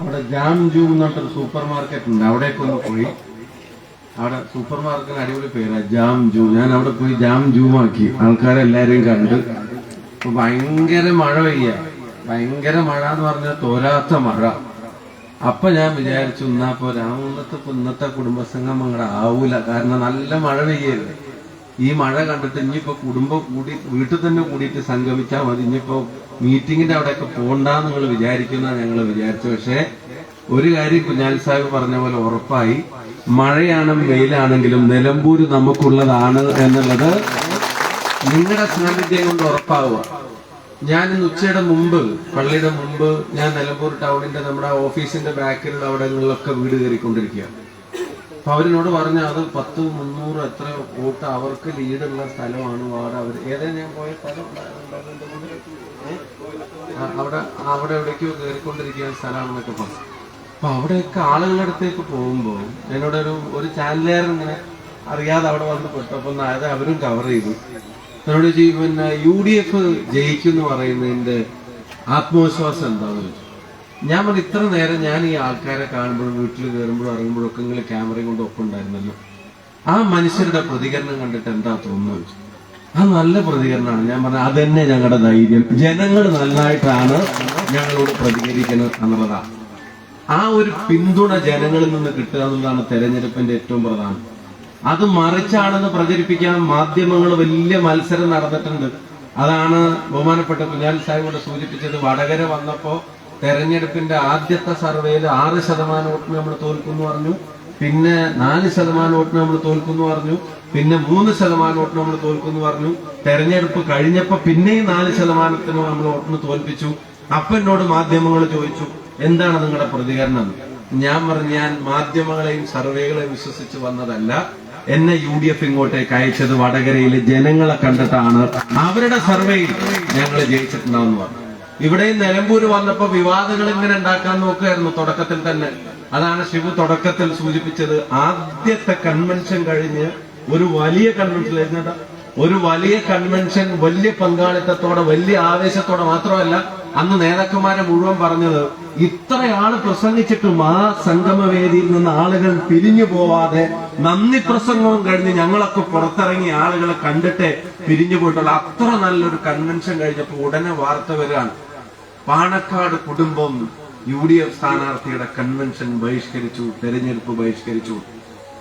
അവിടെ ജാം ജൂ എന്നിട്ടൊരു സൂപ്പർ മാർക്കറ്റ് ഉണ്ട്. അവിടേക്ക് ഒന്ന് പോയി. അവിടെ സൂപ്പർ മാർക്കറ്റിന് അടിപൊളി പേരാ ജാം ജൂ. ഞാൻ അവിടെ പോയി ജാം ജൂ ആക്കി ആൾക്കാരെല്ലാരെയും കണ്ട്. അപ്പൊ ഭയങ്കര മഴ പെയ്യ. ഭയങ്കര മഴ എന്ന് പറഞ്ഞാൽ തോരാത്ത മഴ. അപ്പൊ ഞാൻ വിചാരിച്ചു എന്നാ രാമത്തെ ഇന്നത്തെ കുടുംബസംഗം അങ്ങടെ ആവൂല. കാരണം നല്ല മഴ പെയ്യല്ലേ ഈ മഴ കണ്ടിട്ട് ഇനിയിപ്പോ കുടുംബം കൂടി വീട്ടിൽ തന്നെ കൂടിയിട്ട് സംഗമിച്ചാൽ മതി. ഇനിയിപ്പോ മീറ്റിങ്ങിന്റെ അവിടെയൊക്കെ പോണ്ടാ നിങ്ങൾ വിചാരിക്കുന്ന ഞങ്ങൾ വിചാരിച്ചു. പക്ഷേ ഒരു കാര്യം കുഞ്ഞാൽ സാഹിബ് പറഞ്ഞ പോലെ ഉറപ്പായി. മഴയാണ് വെയിലാണെങ്കിലും നിലമ്പൂര് നമുക്കുള്ളതാണ് എന്നുള്ളത് നിങ്ങളുടെ സാന്നിധ്യം കൊണ്ട് ഉറപ്പാവുക. ഞാൻ ഇന്ന് ഉച്ചയുടെ മുമ്പ് പള്ളിയുടെ മുമ്പ് ഞാൻ നിലമ്പൂർ ടൗണിന്റെ നമ്മുടെ ഓഫീസിന്റെ ബാക്കിലുള്ള അവിടങ്ങളിലൊക്കെ വീട് കയറിക്കൊണ്ടിരിക്കുകയാണ്. അപ്പൊ അവരിനോട് പറഞ്ഞ അത് പത്ത് മുന്നൂറ് എത്ര വോട്ട് അവർക്ക് ലീഡുള്ള സ്ഥലമാണ് വാർഡ് അവർ ഏതാ ഞാൻ പോയ സ്ഥലം അവിടെ അവിടെ എവിടേക്കോ കയറിക്കൊണ്ടിരിക്കുന്ന സ്ഥലമാണെന്നൊക്കെ പറഞ്ഞു. അപ്പൊ അവിടെയൊക്കെ ആളുകളുടെ അടുത്തേക്ക് പോകുമ്പോൾ എന്നോട് ഒരു ഒരു ചാനലുകാരൻ ഇങ്ങനെ അറിയാതെ അവിടെ വന്ന് പെട്ടപ്പോൾ അത് അവരും കവർ ചെയ്തു. എന്നോട് പിന്നെ യു ഡി എഫ് ജയിക്കും എന്ന് പറയുന്നതിന്റെ ആത്മവിശ്വാസം എന്താണെന്ന് ചോദിച്ചു. ഞാൻ പറഞ്ഞു ഇത്ര നേരം ഞാൻ ഈ ആൾക്കാരെ കാണുമ്പോഴും വീട്ടിൽ കയറുമ്പോഴും ഇറങ്ങുമ്പോഴും ഒക്കെ നിങ്ങൾ ക്യാമറയും കൊണ്ട് ഒപ്പം ഉണ്ടായിരുന്നല്ലോ. ആ മനുഷ്യരുടെ പ്രതികരണം കണ്ടിട്ട് എന്താ തോന്നുന്നു ചോദിച്ചു ആ നല്ല പ്രതികരണമാണ്. ഞാൻ പറഞ്ഞ അതന്നെ ഞങ്ങളുടെ ധൈര്യം. ജനങ്ങൾ നന്നായിട്ടാണ് ഞങ്ങളോട് പ്രതികരിക്കുന്നത് എന്നുള്ളതാണ് ആ ഒരു പിന്തുണ ജനങ്ങളിൽ നിന്ന് കിട്ടുക എന്നുള്ളതാണ് തെരഞ്ഞെടുപ്പിന്റെ ഏറ്റവും പ്രധാനം. അത് മറിച്ചാണെന്ന് പ്രചരിപ്പിക്കാൻ മാധ്യമങ്ങൾ വലിയ മത്സരം നടന്നിട്ടുണ്ട്. അതാണ് ബഹുമാനപ്പെട്ട കുഞ്ഞാൽ സാഹിബോട് സൂചിപ്പിച്ചത്. വടകര വന്നപ്പോ തെരഞ്ഞെടുപ്പിന്റെ ആദ്യത്തെ സർവേയിൽ ആറ് ശതമാനം വോട്ടിന് നമ്മൾ തോൽക്കുന്നു പറഞ്ഞു. പിന്നെ നാല് ശതമാനം വോട്ടിന് നമ്മൾ തോൽക്കുന്നു പറഞ്ഞു. പിന്നെ മൂന്ന് ശതമാനം വോട്ട് നമ്മൾ തോൽക്കുന്നു പറഞ്ഞു. തെരഞ്ഞെടുപ്പ് കഴിഞ്ഞപ്പോ പിന്നെയും നാല് ശതമാനത്തിന് നമ്മൾ വോട്ടിന് തോൽപ്പിച്ചു. അപ്പൊ എന്നോട് മാധ്യമങ്ങൾ ചോദിച്ചു എന്താണ് നിങ്ങളുടെ പ്രതികരണം? ഞാൻ പറഞ്ഞു ഞാൻ മാധ്യമങ്ങളെയും സർവേകളെയും വിശ്വസിച്ച് വന്നതല്ല. എന്നെ യു ഡി എഫ് ഇങ്ങോട്ടേക്ക് അയച്ചത് വടകരയിലെ ജനങ്ങളെ കണ്ടിട്ടാണ്. അവരുടെ സർവേയിൽ ഞങ്ങൾ ജയിച്ചിട്ടുണ്ടാവെന്ന് പറഞ്ഞു. ഇവിടെ നിലമ്പൂര് വന്നപ്പോ വിവാദങ്ങൾ ഇങ്ങനെ ഉണ്ടാക്കാൻ നോക്കുകയായിരുന്നു തുടക്കത്തിൽ തന്നെ. അതാണ് ശിവു തുടക്കത്തിൽ സൂചിപ്പിച്ചത്. ആദ്യത്തെ കൺവെൻഷൻ കഴിഞ്ഞ് ഒരു വലിയ കൺവെൻഷൻ ഒരു വലിയ കൺവെൻഷൻ വലിയ പങ്കാളിത്തത്തോടെ വലിയ ആവേശത്തോടെ മാത്രമല്ല അന്ന് നേതാക്കന്മാരെ മുഴുവൻ പറഞ്ഞത് ഇത്രയാൾ പ്രസംഗിച്ചിട്ടും ആ സംഗമവേദിയിൽ നിന്ന് ആളുകൾ പിരിഞ്ഞു പോവാതെ നന്ദി പ്രസംഗവും കഴിഞ്ഞ് ഞങ്ങളൊക്കെ പുറത്തിറങ്ങി ആളുകളെ കണ്ടിട്ട് പിരിഞ്ഞു പോയിട്ടുള്ള. അത്ര നല്ലൊരു കൺവെൻഷൻ കഴിഞ്ഞപ്പോൾ ഉടനെ വാർത്ത വരികയാണ്. പാണക്കാട് കുടുംബം യു ഡി എഫ് സ്ഥാനാർത്ഥിയുടെ കൺവെൻഷൻ ബഹിഷ്കരിച്ചു തെരഞ്ഞെടുപ്പ് ബഹിഷ്കരിച്ചു.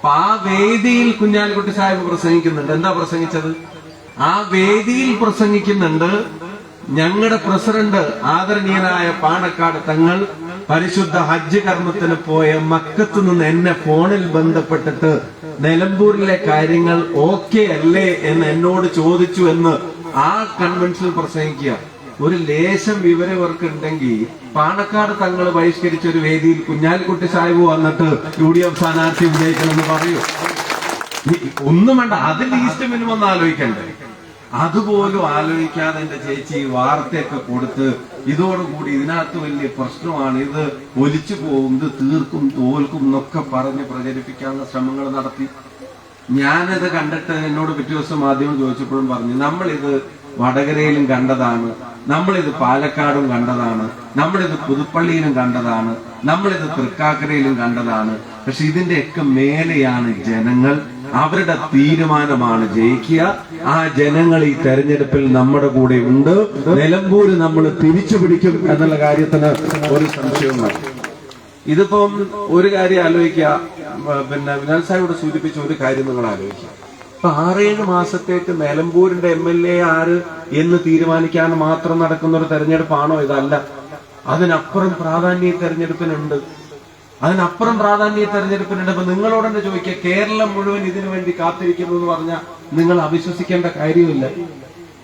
അപ്പൊ ആ വേദിയിൽ കുഞ്ഞാലിക്കുട്ടി സാഹിബ് പ്രസംഗിക്കുന്നുണ്ട്. എന്താ പ്രസംഗിച്ചത്? ആ വേദിയിൽ പ്രസംഗിക്കുന്നുണ്ട് ഞങ്ങളുടെ പ്രസിഡന്റ് ആദരണീയനായ പാണക്കാട് തങ്ങൾ പരിശുദ്ധ ഹജ്ജ് കർമ്മത്തിന് പോയ മക്കത്ത് നിന്ന് എന്നെ ഫോണിൽ ബന്ധപ്പെട്ടിട്ട് നിലമ്പൂരിലെ കാര്യങ്ങൾ ഓക്കെ അല്ലേ എന്ന് എന്നോട് ചോദിച്ചു എന്ന് ആ കൺവെൻഷനിൽ പ്രസംഗിക്കുക ഒരു ലേശം വിവരം ഇവർക്ക് ഉണ്ടെങ്കിൽ പാണക്കാട് തങ്ങൾ ബഹിഷ്കരിച്ച ഒരു വേദിയിൽ കുഞ്ഞാലിക്കുട്ടി സാഹിബ് വന്നിട്ട് യു ഡി എഫ് സ്ഥാനാർത്ഥി വിജയിക്കണമെന്ന് പറയൂ. ഒന്നും വേണ്ട അത് ലീസ്റ്റ് മിനിമം ഒന്ന് ആലോചിക്കണ്ടേ. അതുപോലും ആലോചിക്കാതെ എന്റെ ചേച്ചി ഈ വാർത്തയൊക്കെ കൊടുത്ത് ഇതോടുകൂടി ഇതിനകത്ത് വലിയ പ്രശ്നമാണ്. ഇത് ഒലിച്ചു പോകും ഇത് തീർക്കും തോൽക്കും എന്നൊക്കെ പറഞ്ഞ് പ്രചരിപ്പിക്കാനുള്ള ശ്രമങ്ങൾ നടത്തി. ഞാനത് കണ്ടിട്ട് എന്നോട് പിറ്റേ ദിവസം മാധ്യമം ചോദിച്ചപ്പോഴും പറഞ്ഞു നമ്മളിത് വടകരയിലും കണ്ടതാണ്. നമ്മളിത് പാലക്കാടും കണ്ടതാണ്. നമ്മളിത് പുതുപ്പള്ളിയിലും കണ്ടതാണ്. നമ്മളിത് തൃക്കാക്കരയിലും കണ്ടതാണ്. പക്ഷെ ഇതിന്റെയൊക്കെ മേലെയാണ് ജനങ്ങൾ. അവരുടെ തീരുമാനമാണ് ജയിക്കുക. ആ ജനങ്ങൾ ഈ തെരഞ്ഞെടുപ്പിൽ നമ്മുടെ കൂടെ ഉണ്ട്. നിലമ്പൂര് നമ്മൾ തിരിച്ചു പിടിക്കും എന്നുള്ള കാര്യത്തിന് ഒരു സംശയവും ഇതിപ്പം ഒരു കാര്യം ആലോചിക്കുക. പിന്നെ വിനാൽ സാഹിബോട് സൂചിപ്പിച്ച ഒരു കാര്യം നിങ്ങൾ ആലോചിക്കുക. ഇപ്പൊ ആറേഴ് മാസത്തേക്ക് നിലമ്പൂരിന്റെ എം എൽ എ ആര് എന്ന് തീരുമാനിക്കാൻ മാത്രം നടക്കുന്ന ഒരു തെരഞ്ഞെടുപ്പാണോ ഇതല്ല? അതിനപ്പുറം പ്രാധാന്യ തെരഞ്ഞെടുപ്പിനുണ്ട്. അതിനപ്പുറം പ്രാധാന്യ തെരഞ്ഞെടുപ്പിനുണ്ട്. അപ്പൊ നിങ്ങളോട് തന്നെ ചോദിക്കുക കേരളം മുഴുവൻ ഇതിനു വേണ്ടി കാത്തിരിക്കുന്നു എന്ന് പറഞ്ഞാൽ നിങ്ങൾ അവിശ്വസിക്കേണ്ട കാര്യമില്ല.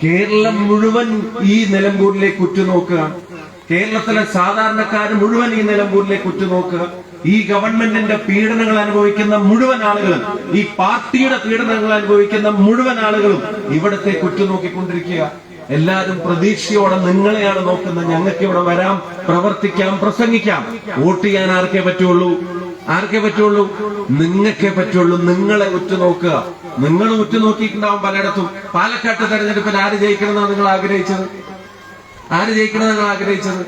കേരളം മുഴുവൻ ഈ നിലമ്പൂരിലേക്ക് ഉറ്റുനോക്കുക. കേരളത്തിലെ സാധാരണക്കാർ മുഴുവൻ ഈ നിലമ്പൂരിലേക്ക് ഉറ്റുനോക്കുക. ഈ ഗവൺമെന്റിന്റെ പീഡനങ്ങൾ അനുഭവിക്കുന്ന മുഴുവൻ ആളുകളും ഈ പാർട്ടിയുടെ പീഡനങ്ങൾ അനുഭവിക്കുന്ന മുഴുവൻ ആളുകളും ഇവിടത്തെ കുറ്റുനോക്കിക്കൊണ്ടിരിക്കുക. എല്ലാരും പ്രതീക്ഷയോടെ നിങ്ങളെയാണ് നോക്കുന്നത്. ഞങ്ങൾക്ക് ഇവിടെ വരാം പ്രവർത്തിക്കാം പ്രസംഗിക്കാം. വോട്ട് ചെയ്യാൻ ആർക്കേ പറ്റുള്ളൂ? ആർക്കേ പറ്റുള്ളൂ? നിങ്ങൾക്കേ പറ്റുള്ളൂ. നിങ്ങളെ ഉറ്റുനോക്കുക. നിങ്ങൾ ഉറ്റുനോക്കിയിട്ടുണ്ടാവും പലയിടത്തും. പാലക്കാട്ട് തെരഞ്ഞെടുപ്പിൽ ആര് ജയിക്കണമെന്നാണ് നിങ്ങൾ ആഗ്രഹിച്ചത്? ആര് ജയിക്കണമെന്ന് നിങ്ങൾ ആഗ്രഹിച്ചത്?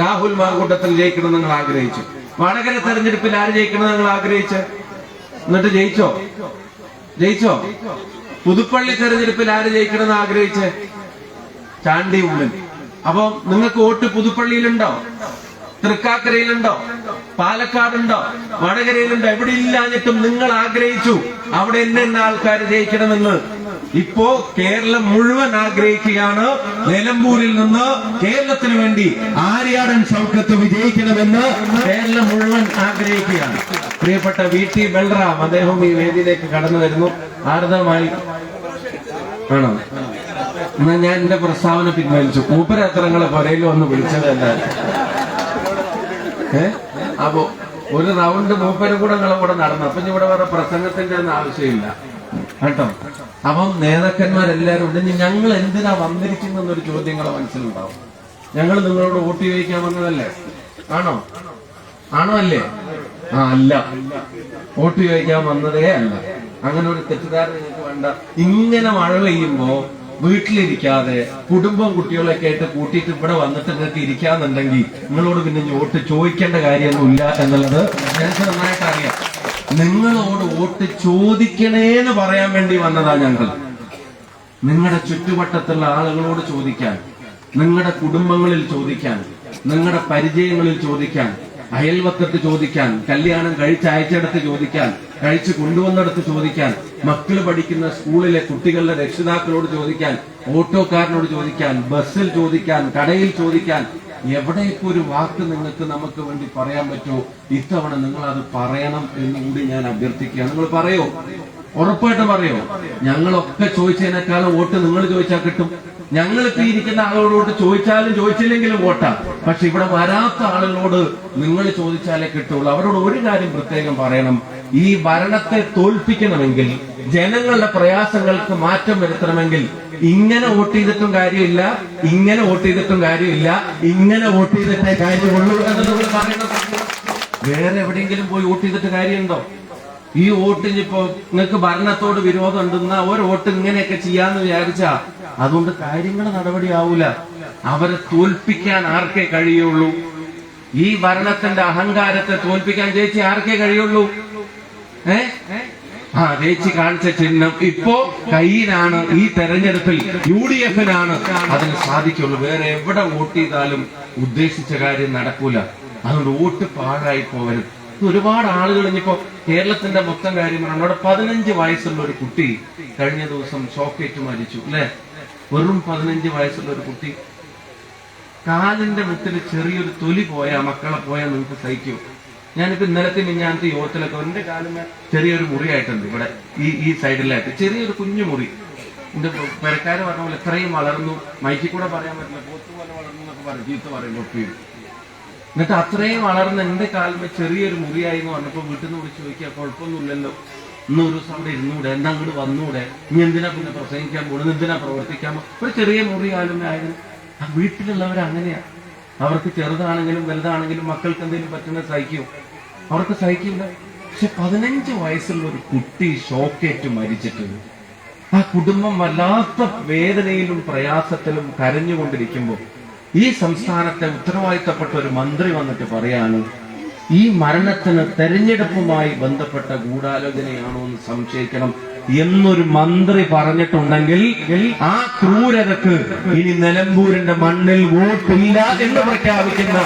രാഹുൽ മാങ്കൂട്ടത്തിൽ ജയിക്കണമെന്ന് നിങ്ങൾ ആഗ്രഹിച്ചു. വടകര തെരഞ്ഞെടുപ്പിൽ ആര് ജയിക്കണം നിങ്ങൾ ആഗ്രഹിച്ച്? എന്നിട്ട് ജയിച്ചോ? ജയിച്ചോ? പുതുപ്പള്ളി തെരഞ്ഞെടുപ്പിൽ ആര് ജയിക്കണം എന്ന് ആഗ്രഹിച്ച്? ചാണ്ടി ഉമ്മൻ അപ്പൊ നിങ്ങൾക്ക് വോട്ട് പുതുപ്പള്ളിയിലുണ്ടോ? തൃക്കാക്കരയിലുണ്ടോ? പാലക്കാടുണ്ടോ? വടകരയിലുണ്ടോ? എവിടെ ഇല്ലാഞ്ഞിട്ടും നിങ്ങൾ ആഗ്രഹിച്ചു അവിടെ എന്നെ ആൾക്കാർ ജയിക്കണമെന്ന്. ഇപ്പോ കേരളം മുഴുവൻ ആഗ്രഹിക്കുകയാണ് നിലമ്പൂരിൽ നിന്ന് കേരളത്തിന് വേണ്ടി ആര്യാടൻ ഷൗക്കത്ത് വിജയിക്കണമെന്ന് കേരളം മുഴുവൻ ആഗ്രഹിക്കുകയാണ്. പ്രിയപ്പെട്ട വി ടി ബൽറാം അദ്ദേഹം ഈ വേദിയിലേക്ക് കടന്നു വരുന്നു. ആർദ്രമായി ആണോ എന്നാ ഞാൻ എന്റെ പ്രസ്താവന പിൻവലിച്ചു. മൂപ്പരത്രങ്ങളെ പുരയിൽ വന്ന് എന്താ ഏ? അപ്പോ ഒരു റൗണ്ട് മൂപ്പരും കൂടെ നിങ്ങളും കൂടെ നടന്നു. അപ്പൊ ഇവിടെ വേറെ പ്രസംഗത്തിന്റെ ഒന്നും ആവശ്യമില്ല. കേട്ടോ? അപ്പം നേതാക്കന്മാരെല്ലാവരും ഉണ്ട്. ഞങ്ങൾ എന്തിനാ വന്നിരിക്കുന്നു എന്നൊരു ചോദ്യം ചോദ്യങ്ങളെ മനസ്സിലുണ്ടാവും. ഞങ്ങൾ നിങ്ങളോട് വോട്ട് ചോദിക്കാൻ വന്നതല്ലേ? ആണോ? ആണോ അല്ലേ? ആ അല്ല. വോട്ട് ചോദിക്കാൻ വന്നതേ അല്ല. അങ്ങനെ ഒരു തെറ്റിദ്ധാരണ നിങ്ങൾക്ക് വേണ്ട. ഇങ്ങനെ മഴ പെയ്യുമ്പോ വീട്ടിലിരിക്കാതെ കുടുംബം കുട്ടികളൊക്കെ ആയിട്ട് കൂട്ടിയിട്ട് ഇവിടെ വന്നിട്ട് നിങ്ങൾക്ക് ഇരിക്കാന്നുണ്ടെങ്കിൽ നിങ്ങളോട് പിന്നെ വോട്ട് ചോദിക്കേണ്ട കാര്യമൊന്നുമില്ല എന്നുള്ളത് ഞങ്ങൾക്ക് നന്നായിട്ട് അറിയാം നിങ്ങളോട് വോട്ട് ചോദിക്കണേന്ന് പറയാൻ വേണ്ടി വന്നതാ ഞങ്ങൾ. നിങ്ങളുടെ ചുറ്റുവട്ടത്തുള്ള ആളുകളോട് ചോദിക്കാൻ നിങ്ങളുടെ കുടുംബങ്ങളിൽ ചോദിക്കാൻ നിങ്ങളുടെ പരിചയങ്ങളിൽ ചോദിക്കാൻ അയൽവക്കത്ത് ചോദിക്കാൻ കല്യാണം കഴിച്ചയച്ചിടത്ത് ചോദിക്കാൻ കഴിച്ചു കൊണ്ടുവന്നിടത്ത് ചോദിക്കാൻ മക്കൾ പഠിക്കുന്ന സ്കൂളിലെ കുട്ടികളുടെ രക്ഷിതാക്കളോട് ചോദിക്കാൻ ഓട്ടോക്കാരനോട് ചോദിക്കാൻ ബസ്സിൽ ചോദിക്കാൻ കടയിൽ ചോദിക്കാൻ എവിടെയൊക്കെ ഒരു വാക്ക് നിങ്ങൾക്ക് നമുക്ക് വേണ്ടി പറയാൻ പറ്റുമോ? ഇത്തവണ നിങ്ങൾ അത് പറയണം എന്ന് കൂടി ഞാൻ അഭ്യർത്ഥിക്കുകയാണ്. നിങ്ങൾ പറയോ? ഉറപ്പായിട്ട് പറയോ? ഞങ്ങളൊക്കെ ചോദിച്ചതിനേക്കാളും വോട്ട് നിങ്ങൾ ചോദിച്ചാൽ കിട്ടും. ഞങ്ങൾ ഇപ്പൊ ഇരിക്കുന്ന ആളുകളോട് ചോദിച്ചാലും ചോദിച്ചില്ലെങ്കിലും വോട്ടാ. പക്ഷെ ഇവിടെ വരാത്ത ആളുകളോട് നിങ്ങൾ ചോദിച്ചാലേ കിട്ടുള്ളൂ. അവരോട് ഒരു കാര്യം പ്രത്യേകം പറയണം. ഈ ഭരണത്തെ തോൽപ്പിക്കണമെങ്കിൽ ജനങ്ങളുടെ പ്രയാസങ്ങൾക്ക് മാറ്റം വരുത്തണമെങ്കിൽ ഇങ്ങനെ വോട്ട് ചെയ്തിട്ടും കാര്യമില്ല ഇങ്ങനെ വോട്ട് ചെയ്തിട്ടും കാര്യമില്ല ഇങ്ങനെ വോട്ട് ചെയ്തിട്ടേ കാര്യമുള്ളൂ എന്ന് നമ്മൾ പറയുന്നത്. വേറെ എവിടെയെങ്കിലും പോയി വോട്ട് ചെയ്തിട്ട് കാര്യമുണ്ടോ? ഈ വോട്ടിന് ഇപ്പോ നിങ്ങൾക്ക് ഭരണത്തോട് വിരോധം ഉണ്ടെന്ന ഒരു വോട്ട് ഇങ്ങനെയൊക്കെ ചെയ്യാന്ന് വിചാരിച്ചാ? അതുകൊണ്ട് കാര്യങ്ങൾ നടപടിയാവൂല. അവരെ തോൽപ്പിക്കാൻ ആർക്കേ കഴിയുള്ളൂ? ഈ ഭരണത്തിന്റെ അഹങ്കാരത്തെ തോൽപ്പിക്കാൻ ചേച്ചി ആർക്കേ കഴിയുള്ളൂ? ഏ? ആ ചേച്ചി കാണിച്ച ചിഹ്നം ഇപ്പോ കയ്യിലാണ് ഈ തെരഞ്ഞെടുപ്പിൽ യു ഡി എഫിനാണ് അതിന് സാധിക്കുള്ളൂ. വേറെ എവിടെ വോട്ട് ചെയ്താലും ഉദ്ദേശിച്ച കാര്യം നടക്കൂല. അതുകൊണ്ട് വോട്ട് പാഴായി പോകരുത് ഒരുപാട് ആളുകൾ ഇനിയിപ്പോ കേരളത്തിന്റെ മൊത്തം കാര്യം പറയണം അവിടെ പതിനഞ്ച് വയസ്സുള്ള ഒരു കുട്ടി കഴിഞ്ഞ ദിവസം ഷോക്കേറ്റ് മരിച്ചു അല്ലെ? വെറും പതിനഞ്ച് വയസ്സുള്ള ഒരു കുട്ടി. കാലിന്റെ മുത്തിൽ ചെറിയൊരു തൊലി പോയാ മക്കളെ പോയാൽ നിങ്ങൾക്ക് സഹിക്കൂ? ഞാനിപ്പോ ഇന്നലത്തെ മിഞ്ഞാനത്തെ യോഗത്തിലൊക്കെ എന്റെ കാലിന് ചെറിയൊരു മുറിയായിട്ടുണ്ട് ഇവിടെ ഈ ഈ സൈഡിലായിട്ട്. ചെറിയൊരു കുഞ്ഞു മുറി. എന്റെ പെരക്കാര് പറഞ്ഞ പോലെ ഇത്രയും വളർന്നു. മൈക്കിൽ കൂടെ പറയാൻ പറ്റില്ല പോത്ത് പോലെ വളർന്നു എന്നൊക്കെ പറയും ചീത്ത പറയും ഒപ്പിയും എന്നിട്ട് അത്രയും വളർന്ന് എന്റെ കാലിന് ചെറിയൊരു മുറിയായി എന്ന് പറഞ്ഞപ്പോ വീട്ടിൽ നിന്ന് വിളിച്ച് ചോദിക്കുക കുഴപ്പമൊന്നുമില്ലല്ലോ. ഇന്ന് ഒരു ദിവസം അവിടെ ഇരുന്നൂടെ? എന്താ അങ്ങോട്ട് വന്നൂടെ? നീ എന്തിനാ പിന്നെ പ്രസംഗിക്കാൻ പോകുന്നത് എന്തിനാ പ്രവർത്തിക്കാൻ ഒരു ചെറിയ മുറി ആയാലും ആയിരുന്നു ആ വീട്ടിലുള്ളവർ അങ്ങനെയാ. അവർക്ക് ചെറുതാണെങ്കിലും വലുതാണെങ്കിലും മക്കൾക്ക് എന്തെങ്കിലും പറ്റുന്ന സഹിക്കും അവർക്ക് സഹിക്കില്ല പക്ഷെ പതിനഞ്ച് വയസ്സുള്ള ഒരു കുട്ടി ഷോക്കേറ്റ് മരിച്ചിട്ടുണ്ട്. ആ കുടുംബം വല്ലാത്ത വേദനയിലും പ്രയാസത്തിലും കരഞ്ഞുകൊണ്ടിരിക്കുമ്പോൾ ഈ സംസ്ഥാനത്തെ ഉത്തരവാദിത്തപ്പെട്ട ഒരു മന്ത്രി വന്നിട്ട് പറയാണ് ഈ മരണത്തിന് തെരഞ്ഞെടുപ്പുമായി ബന്ധപ്പെട്ട ഗൂഢാലോചനയാണോ എന്ന് സംശയിക്കണം എന്നൊരു മന്ത്രി പറഞ്ഞിട്ടുണ്ടെങ്കിൽ ആ ക്രൂരതക്ക് ഇനി നിലമ്പൂരിന്റെ മണ്ണിൽ വോട്ടില്ല എന്ന് പ്രഖ്യാപിക്കുന്ന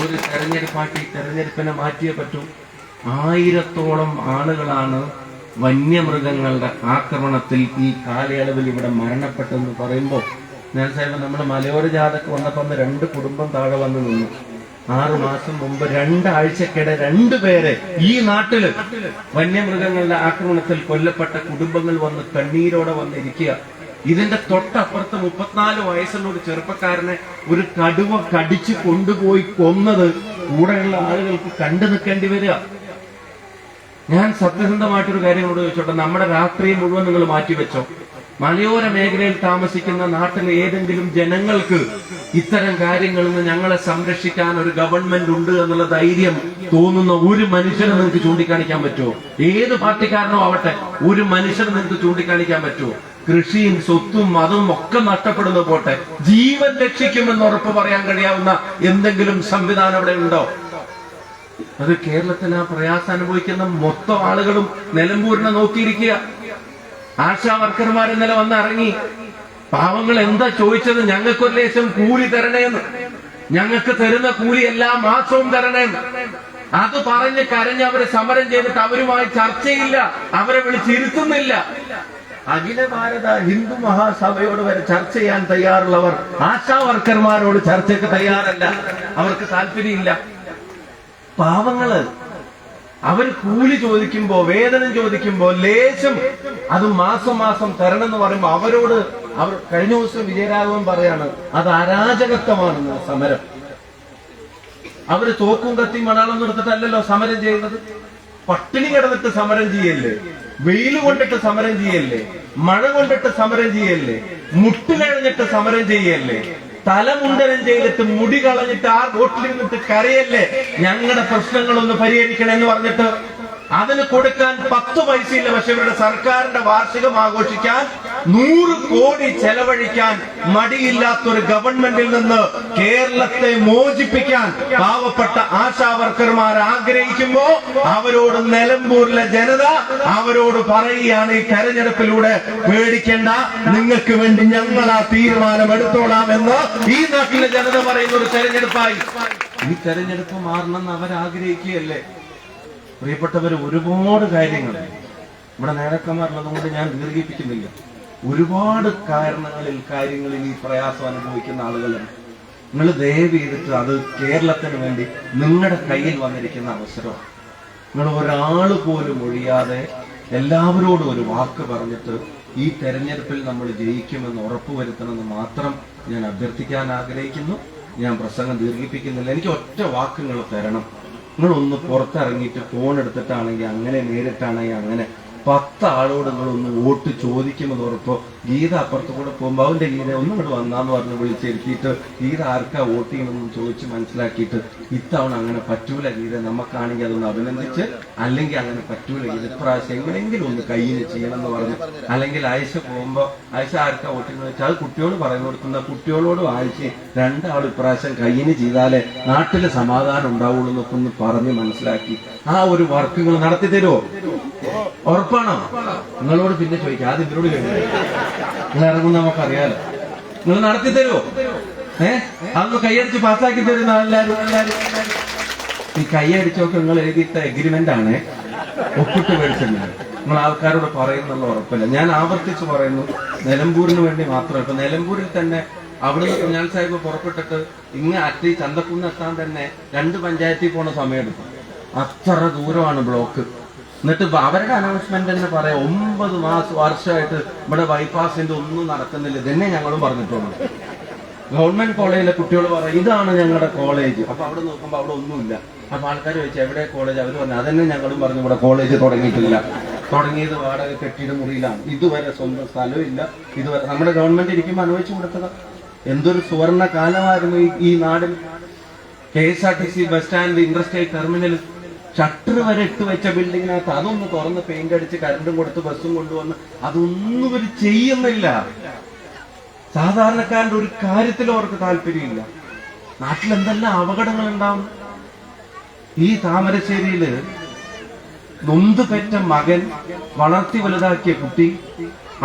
ഒരു തെരഞ്ഞെടുപ്പാക്കി തെരഞ്ഞെടുപ്പിനെ മാറ്റിയേ പറ്റൂ. ആയിരത്തോളം ആളുകളാണ് വന്യമൃഗങ്ങളുടെ ആക്രമണത്തിൽ ഈ കാലയളവിൽ ഇവിടെ മരണപ്പെട്ടെന്ന് പറയുമ്പോൾ ഞാൻ സാഹിബ് നമ്മുടെ മലയോര ജാഥക്ക് വന്നപ്പോൾ രണ്ട് കുടുംബം താഴെ വന്ന് നിന്നു. ആറു മാസം മുമ്പ് രണ്ടാഴ്ചക്കിടെ രണ്ടുപേരെ ഈ നാട്ടിൽ വന്യമൃഗങ്ങളുടെ ആക്രമണത്തിൽ കൊല്ലപ്പെട്ട കുടുംബങ്ങൾ വന്ന് കണ്ണീരോടെ വന്നിരിക്കുക. ഇതിന്റെ തൊട്ടപ്പുറത്ത് മുപ്പത്തിനാല് വയസ്സുള്ള ഒരു ചെറുപ്പക്കാരനെ ഒരു കടുവ കടിച്ചു കൊണ്ടുപോയി കൊന്നത് കൂടെയുള്ള ആളുകൾക്ക് കണ്ടു നിൽക്കേണ്ടി വരിക. ഞാൻ സത്യസന്ധമായിട്ടൊരു കാര്യം കൂടെ ചോദിച്ചോട്ടെ? നമ്മുടെ രാഷ്ട്രീയം മുഴുവൻ നിങ്ങൾ മാറ്റിവെച്ചോ? മലയോര മേഖലയിൽ താമസിക്കുന്ന നാട്ടിലെ ഏതെങ്കിലും ജനങ്ങൾക്ക് ഇത്തരം കാര്യങ്ങളിൽ നിന്ന് ഞങ്ങളെ സംരക്ഷിക്കാൻ ഒരു ഗവൺമെന്റ് ഉണ്ട് എന്നുള്ള ധൈര്യം തോന്നുന്ന ഒരു മനുഷ്യനെ നിങ്ങൾക്ക് ചൂണ്ടിക്കാണിക്കാൻ പറ്റുമോ? ഏത് പാർട്ടിക്കാരനോ ആവട്ടെ ഒരു മനുഷ്യനെ നിങ്ങൾക്ക് ചൂണ്ടിക്കാണിക്കാൻ പറ്റുമോ? കൃഷിയും സ്വത്തും അതും ഒക്കെ നഷ്ടപ്പെടുന്ന പോട്ടെ ജീവൻ രക്ഷിക്കുമെന്ന് ഉറപ്പ് പറയാൻ കഴിയാവുന്ന എന്തെങ്കിലും സംവിധാനം അവിടെ ഉണ്ടോ? അത് കേരളത്തിൽ ആ പ്രയാസം അനുഭവിക്കുന്ന മൊത്തം ആളുകളും നിലമ്പൂരിനെ നോക്കിയിരിക്കുക. ആശാ വർക്കർമാർ ഇന്നലെ വന്ന് ഇറങ്ങി പാവങ്ങൾ എന്താ ചോദിച്ചത്? ഞങ്ങൾക്കൊരു ലേശം കൂലി തരണേന്ന്. ഞങ്ങൾക്ക് തരുന്ന കൂലി എല്ലാ മാസവും തരണേന്ന്. അത് പറഞ്ഞ് കരഞ്ഞ് അവരെ സമരം ചെയ്തിട്ട് അവരുമായി ചർച്ചയില്ല അവരെ വിളിച്ചിരുത്തുന്നില്ല. അഖില ഭാരത ഹിന്ദു മഹാസഭയോട് വരെ ചർച്ച ചെയ്യാൻ തയ്യാറുള്ളവർ ആശാ വർക്കർമാരോട് ചർച്ചയ്ക്ക് തയ്യാറല്ല. അവർക്ക് താല്പര്യമില്ല. പാവങ്ങൾ അവർ കൂലി ചോദിക്കുമ്പോ വേതനം ചോദിക്കുമ്പോ ലേശം അത് മാസം മാസം തരണം എന്ന് പറയുമ്പോ അവരോട് അവർ കഴിഞ്ഞ ദിവസം വിജയരാഘവൻ പറയാണ് അത് അരാജകത്വമാണെന്ന് സമരം. അവർ തോക്കും കത്തി മണാളം നിർത്തിട്ടല്ലല്ലോ സമരം ചെയ്യുന്നത്. പട്ടിണി കിടന്നിട്ട് സമരം ചെയ്യല്ലേ? വെയിൽ കൊണ്ടിട്ട് സമരം ചെയ്യല്ലേ? മഴ കൊണ്ടിട്ട് സമരം ചെയ്യല്ലേ? മുട്ടിലഴിഞ്ഞിട്ട് സമരം ചെയ്യല്ലേ? തലമുണ്ടനം ചെയ്തിട്ട് മുടി കളഞ്ഞിട്ട് ആ റോട്ടിൽ നിന്നിട്ട് കരയല്ലേ? ഞങ്ങളുടെ പ്രശ്നങ്ങളൊന്ന് പരിഹരിക്കണമെന്ന് പറഞ്ഞിട്ട് അതിന് കൊടുക്കാൻ പത്ത് പൈസയില്ല പക്ഷെ ഇവരുടെ സർക്കാരിന്റെ വാർഷികം ആഘോഷിക്കാൻ നൂറ് കോടി ചെലവഴിക്കാൻ മടിയില്ലാത്തൊരു ഗവൺമെന്റിൽ നിന്ന് കേരളത്തെ മോചിപ്പിക്കാൻ പാവപ്പെട്ട ആശാ വർക്കർമാർ ആഗ്രഹിക്കുമ്പോ അവരോട് നിലമ്പൂരിലെ ജനത അവരോട് പറയുകയാണ് ഈ തെരഞ്ഞെടുപ്പിലൂടെ പേടിക്കേണ്ട നിങ്ങൾക്ക് വേണ്ടി ഞങ്ങൾ ആ തീരുമാനം എടുത്തോളാം എന്ന് ഈ നാട്ടിലെ ജനത പറയുന്ന ഒരു തെരഞ്ഞെടുപ്പായി ഈ തെരഞ്ഞെടുപ്പ് മാറണമെന്ന് അവർ ആഗ്രഹിക്കുകയല്ലേ പ്രിയപ്പെട്ടവർ ഒരുപാട് കാര്യങ്ങൾ ഇവിടെ നേതാക്കന്മാരുള്ളതുകൊണ്ട് ഞാൻ ദീർഘിപ്പിക്കുന്നില്ല. ഒരുപാട് കാരണങ്ങളിൽ കാര്യങ്ങളിൽ ഈ പ്രയാസം അനുഭവിക്കുന്ന ആളുകളുണ്ട് നിങ്ങൾ ദയവ് ചെയ്തിട്ട് അത് കേരളത്തിന് വേണ്ടി നിങ്ങളുടെ കയ്യിൽ വന്നിരിക്കുന്ന അവസരം. നിങ്ങൾ ഒരാൾ പോലും ഒഴിയാതെ എല്ലാവരോടും ഒരു വാക്ക് പറഞ്ഞിട്ട് ഈ തെരഞ്ഞെടുപ്പിൽ നമ്മൾ ജയിക്കുമെന്ന് ഉറപ്പുവരുത്തണമെന്ന് മാത്രം ഞാൻ അഭ്യർത്ഥിക്കാൻ ആഗ്രഹിക്കുന്നു. ഞാൻ പ്രസംഗം ദീർഘിപ്പിക്കുന്നില്ല. എനിക്ക് ഒറ്റ വാക്കുകൾ തരണം. നിങ്ങൾ ഒന്ന് പുറത്തിറങ്ങിയിട്ട് ഫോൺ എടുത്തിട്ടാണെങ്കിൽ അങ്ങനെ നേരിട്ടാണെങ്കിൽ അങ്ങനെ പത്ത് ആളോട് നിങ്ങൾ ഒന്ന് വോട്ട് ചോദിക്കുമെന്ന് ഉറപ്പോ ഗീത അപ്പുറത്ത് കൂടെ പോകുമ്പോൾ അവന്റെ ഗീത ഒന്നും കൂടെ വന്നാന്ന് പറഞ്ഞ് വിളിച്ചിരുത്തിയിട്ട് ഗീത ആർക്കാ വോട്ട് ചെയ്യണമെന്ന് ചോദിച്ച് മനസ്സിലാക്കിയിട്ട് ഇത്തവണ അങ്ങനെ പറ്റൂല ഗീത നമുക്കാണെങ്കിൽ അതൊന്ന് അഭിനന്ദിച്ച് അല്ലെങ്കിൽ അങ്ങനെ പറ്റൂല ഗീത. ഇപ്രാവശ്യം എങ്ങനെയെങ്കിലും ഒന്ന് കയ്യിൽ ചെയ്യണം എന്ന് പറഞ്ഞു അല്ലെങ്കിൽ ആയിഷ പോകുമ്പോ ആയിഷ ആർക്കാ വോട്ട് ചെയ്യുന്നത് വെച്ചാൽ അത് കുട്ടിയോട് പറഞ്ഞു കൊടുക്കുന്ന കുട്ടികളോട് ആയിഷ രണ്ടാൾ ഇപ്രാവശ്യം കയ്യിന് ചെയ്താലേ നാട്ടിൽ സമാധാനം ഉണ്ടാവുള്ളൂ എന്നൊക്കെ ഒന്ന് പറഞ്ഞ് മനസ്സിലാക്കി ആ ഒരു വർക്കുകൾ നടത്തി തരുമോ ഉറപ്പാണോ? നിങ്ങളോട് പിന്നെ ചോദിക്കാം. ആദ്യം ഇതിനോട് കഴിഞ്ഞു നിങ്ങൾ ഇറങ്ങുന്ന നമുക്കറിയാലോ. നിങ്ങൾ നടത്തി തരുമോ ഏ? അതൊന്ന് കൈയടിച്ച് പാസ്സാക്കി തരുന്ന ഈ കൈയടിച്ചൊക്കെ നിങ്ങൾ എഴുതിയിട്ട എഗ്രിമെന്റ് ആണ് ഒപ്പിട്ട് മേടിച്ചിട്ടുണ്ട് നിങ്ങൾ ആൾക്കാരോട് പറയുന്നുള്ള ഉറപ്പില്ല. ഞാൻ ആവർത്തിച്ച് പറയുന്നു നിലമ്പൂരിന് വേണ്ടി മാത്രം. ഇപ്പൊ നിലമ്പൂരിൽ തന്നെ അവിടുന്ന് കുഞ്ഞാൽ സാഹിബ് പുറപ്പെട്ടിട്ട് ഇങ്ങ് അറ്റി ചന്തക്കുന്ന് എത്താൻ തന്നെ രണ്ട് പഞ്ചായത്തിൽ പോണ സമയമെടുക്കും അത്ര ദൂരമാണ് ബ്ലോക്ക്. എന്നിട്ട് അവരുടെ അനൗൺസ്മെന്റ് എന്ന് പറയാം ഒമ്പത് മാസം വർഷമായിട്ട് ഇവിടെ ബൈപ്പാസിന്റെ ഒന്നും നടക്കുന്നില്ല. ഇതന്നെ ഞങ്ങളും പറഞ്ഞിട്ടുണ്ട് ഗവൺമെന്റ് കോളേജിലെ കുട്ടികൾ പറയും ഇതാണ് ഞങ്ങളുടെ കോളേജ്. അപ്പൊ അവിടെ നോക്കുമ്പോ അവിടെ ഒന്നുമില്ല. അപ്പൊ ആൾക്കാർ ചോദിച്ചു എവിടെ കോളേജ്? അവർ പറഞ്ഞു അതന്നെ ഞങ്ങളും പറഞ്ഞു ഇവിടെ കോളേജ് തുടങ്ങിയിട്ടില്ല. തുടങ്ങിയത് വാടക കെട്ടിയുടെ മുറിയിലാണ്. ഇതുവരെ സ്വന്തം സ്ഥലവും ഇല്ല. ഇതുവരെ നമ്മുടെ ഗവൺമെന്റ് ഇരിക്കുമ്പോൾ അനുവദിച്ചു കൊടുത്തത്. എന്തൊരു സുവർണ കാലമായിരുന്നു ഈ നാടിൽ K S R T C bus stand interstate terminal shutter വരെ ഇട്ട് വെച്ച ബിൽഡിങ്ങിനകത്ത് അതൊന്ന് തുറന്ന് പെയിന്റ് അടിച്ച് കരണ്ടും കൊടുത്ത് ബസ്സും കൊണ്ടുവന്ന് അതൊന്നും ഇവർ ചെയ്യുന്നില്ല. സാധാരണക്കാരന്റെ ഒരു കാര്യത്തിലും അവർക്ക് താല്പര്യമില്ല. നാട്ടിൽ എന്തെല്ലാം അപകടങ്ങൾ ഉണ്ടാവും ഈ താമരശ്ശേരിയിൽ നൊന്ത് പെറ്റ മകൻ വളർത്തി വലുതാക്കിയ കുട്ടി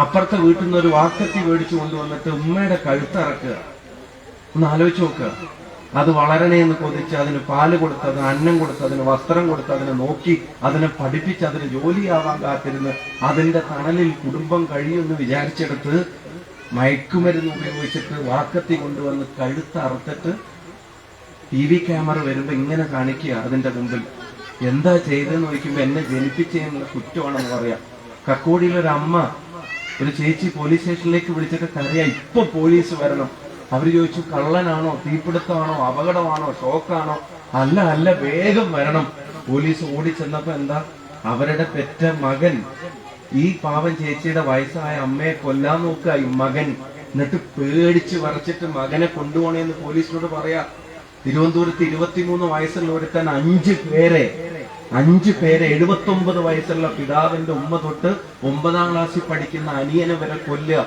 അപ്പുറത്തെ വീട്ടിൽ നിന്ന് ഒരു വാക്കത്തി മേടിച്ചു കൊണ്ടുവന്നിട്ട് ഉമ്മയുടെ കഴുത്തിറക്കുക. ഒന്ന് ആലോചിച്ച് നോക്കുക. അത് വളരണേ എന്ന് കൊതിച്ച് അതിന് പാൽ കൊടുത്ത് അതിന് അന്നം കൊടുത്ത് അതിന് വസ്ത്രം കൊടുത്ത് അതിനെ നോക്കി അതിനെ പഠിപ്പിച്ച് അതിന് ജോലിയാവാൻ കാത്തിരുന്ന് അതിന്റെ തണലിൽ കുടുംബം കഴിയുമെന്ന് വിചാരിച്ചെടുത്ത് മയക്കുമരുന്ന് ഉപയോഗിച്ചിട്ട് വാക്കത്തി കൊണ്ടുവന്ന് കഴുത്ത് അറുത്തിട്ട് ടി വി ക്യാമറ വരുമ്പോ ഇങ്ങനെ കാണിക്കുക അതിന്റെ മുമ്പിൽ. എന്താ ചെയ്തതെന്ന് ചോദിക്കുമ്പോ എന്നെ ജനിപ്പിച്ചതിനുള്ള കുറ്റമാണെന്ന് പറയാം. കക്കോടിയിലെ ഒരു അമ്മ ഒരു ചേച്ചി പോലീസ് സ്റ്റേഷനിലേക്ക് വിളിച്ചിട്ട് കരയാ ഇപ്പൊ പോലീസ് വരണം. അവർ ചോദിച്ചു കള്ളനാണോ തീപിടുത്തമാണോ അപകടമാണോ ഷോക്കാണോ? അല്ല അല്ല വേഗം വരണം. പോലീസ് ഓടി ചെന്നപ്പോ എന്താ? അവരുടെ പെറ്റ മകൻ ഈ പാവം ചേച്ചിയുടെ വയസ്സായ അമ്മയെ കൊല്ലാൻ നോക്കുക ഈ മകൻ. എന്നിട്ട് പേടിച്ച് വരച്ചിട്ട് മകനെ കൊണ്ടുപോണേന്ന് പോലീസിനോട് പറയാ. തിരുവനന്തപുരത്ത് ഇരുപത്തിമൂന്ന് വയസ്സുള്ള ഒരുത്തൻ അഞ്ച് പേരെ അഞ്ചു പേരെ എഴുപത്തി ഒമ്പത് വയസ്സുള്ള പിതാവിന്റെ ഉമ്മ തൊട്ട് ഒമ്പതാം ക്ലാസ്സിൽ പഠിക്കുന്ന അനിയനെ വരെ കൊല്ലുക.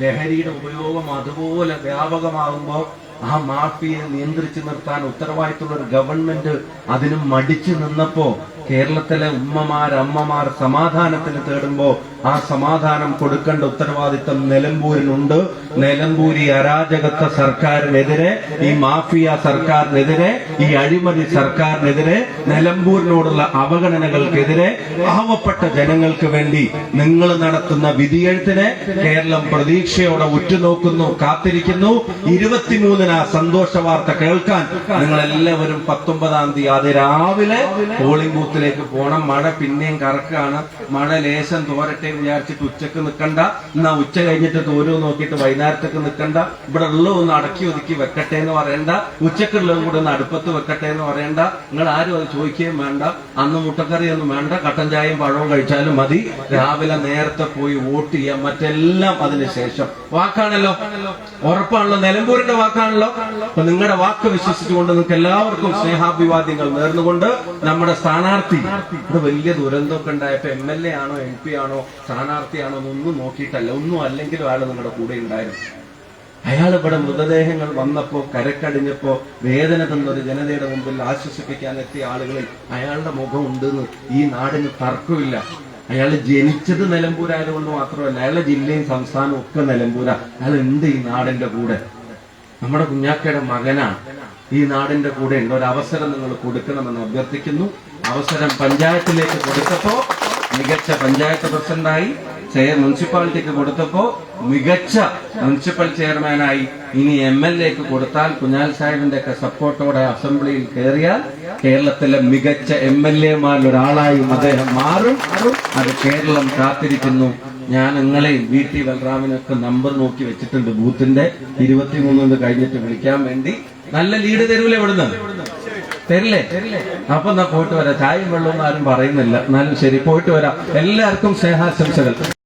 ലഹരിയുടെ ഉപയോഗം അതുപോലെ വ്യാപകമാകുമ്പോൾ ആ മാഫിയെ നിയന്ത്രിച്ചു നിർത്താൻ ഉത്തരവാദിത്തമുള്ള ഒരു ഗവൺമെന്റ് അതിന് മടിച്ചു നിന്നപ്പോ കേരളത്തിലെ ഉമ്മമാർ അമ്മമാർ സമാധാനത്തിന് തേടുമ്പോ ആ സമാധാനം കൊടുക്കേണ്ട ഉത്തരവാദിത്തം നിലമ്പൂരിനുണ്ട്. നിലമ്പൂരി അരാജകത്വ സർക്കാരിനെതിരെ ഈ മാഫിയ സർക്കാരിനെതിരെ ഈ അഴിമതി സർക്കാരിനെതിരെ നിലമ്പൂരിനോടുള്ള അവഗണനകൾക്കെതിരെ പാവപ്പെട്ട ജനങ്ങൾക്ക് വേണ്ടി നിങ്ങൾ നടത്തുന്ന വിധിയെഴുത്തിനെ കേരളം പ്രതീക്ഷയോടെ ഉറ്റുനോക്കുന്നു കാത്തിരിക്കുന്നു. ഇരുപത്തിമൂന്നിന് ആ സന്തോഷ വാർത്ത കേൾക്കാൻ നിങ്ങൾ എല്ലാവരും പത്തൊമ്പതാം തീയതി അത് രാവിലെ പോളിംഗ് ബൂത്തിലേക്ക് പോകണം. മഴ പിന്നെയും കറക്കാണ്. മഴ ലേശം തോരട്ടെ. എന്ന് വിചാരിച്ചിട്ട് ഉച്ചയ്ക്ക് നിൽക്കണ്ട എന്നാ ഉച്ച കഴിഞ്ഞിട്ട് തോരൂ നോക്കിയിട്ട് വൈകുന്നേരത്തേക്ക് നിൽക്കണ്ട ഇവിടെ ഉള്ളത് ഒന്ന് അടക്കി ഒതുക്കി വെക്കട്ടെ എന്ന് പറയണ്ട. ഉച്ചക്കുള്ളതും കൂടെ ഒന്ന് അടുപ്പത്ത് വെക്കട്ടെ എന്ന് പറയണ്ട. നിങ്ങൾ ആരും അത് ചോദിക്കുകയും വേണ്ട. അന്ന് മുട്ടക്കറിയൊന്നും വേണ്ട. കട്ടൻ ചായയും പഴവും കഴിച്ചാലും മതി. രാവിലെ നേരത്തെ പോയി വോട്ട് ചെയ്യാം. മറ്റെല്ലാം അതിന് ശേഷം. വാക്കാണല്ലോ. ഉറപ്പാണല്ലോ. നിലമ്പൂരിന്റെ വാക്കാണല്ലോ. അപ്പൊ നിങ്ങളുടെ വാക്ക് വിശ്വസിച്ചുകൊണ്ട് നിങ്ങൾക്ക് എല്ലാവർക്കും സ്നേഹാഭിവാദ്യങ്ങൾ നേർന്നുകൊണ്ട് നമ്മുടെ സ്ഥാനാർത്ഥി. ഇവിടെ വലിയ ദുരന്തമൊക്കെ ഉണ്ടായപ്പോ എം എൽ എ ആണോ എം പി ആണോ സ്ഥാനാർത്ഥിയാണോ എന്നൊന്നും നോക്കിയിട്ടല്ല. ഒന്നും അല്ലെങ്കിലും ആണ് നിങ്ങളുടെ കൂടെ ഉണ്ടായിരുന്നു. അയാൾ ഇവിടെ മൃതദേഹങ്ങൾ വന്നപ്പോ കരക്കടിഞ്ഞപ്പോ വേദന തന്നത് ജനതയുടെ മുമ്പിൽ ആശ്വസിപ്പിക്കാൻ എത്തിയ ആളുകളിൽ അയാളുടെ മുഖം ഉണ്ടെന്ന് ഈ നാടിന് തർക്കമില്ല. അയാൾ ജനിച്ചത് നിലമ്പൂരായതുകൊണ്ട് മാത്രമല്ല അയാളുടെ ജില്ലയും സംസ്ഥാനവും ഒക്കെ നിലമ്പൂര. അയാൾ ഉണ്ട് ഈ നാടിന്റെ കൂടെ. നമ്മുടെ കുഞ്ഞാക്കയുടെ മകനാണ് ഈ നാടിന്റെ കൂടെ ഉണ്ട്. ഒരു അവസരം നിങ്ങൾ കൊടുക്കണമെന്ന് അഭ്യർത്ഥിക്കുന്നു. അവസരം പഞ്ചായത്തിലേക്ക് കൊടുത്തപ്പോ മികച്ച പഞ്ചായത്ത് പ്രസിഡന്റായി ചെയർ മുനിസിപ്പാലിറ്റിക്ക് കൊടുത്തപ്പോ മികച്ച മുനിസിപ്പൽ ചെയർമാനായി ഇനി എം എൽ എക്ക് കൊടുത്താൽ കുഞ്ഞാൽ സാഹിബിന്റെ ഒക്കെ സപ്പോർട്ടോടെ അസംബ്ലിയിൽ കയറിയാൽ കേരളത്തിലെ മികച്ച എം എൽ എമാരിൽ ഒരാളായും അദ്ദേഹം മാറും. അത് കേരളം കാത്തിരിക്കുന്നു. ഞാൻ നിങ്ങളെയും വി ടി ബലറാമിനൊക്കെ നമ്പർ നോക്കി വെച്ചിട്ടുണ്ട് ബൂത്തിന്റെ. ഇരുപത്തിമൂന്നിന് കഴിഞ്ഞിട്ട് വിളിക്കാൻ വേണ്ടി. നല്ല ലീഡ് തരൂലെ ഇവിടുന്ന്? തരില്ലേ? അപ്പൊ എന്നാ പോയിട്ട് വരാം. ചായയും വെള്ളവും ആരും പറയുന്നില്ല. എന്നാലും ശരി പോയിട്ട് വരാം. എല്ലാവർക്കും സ്നേഹാശംസകൾ.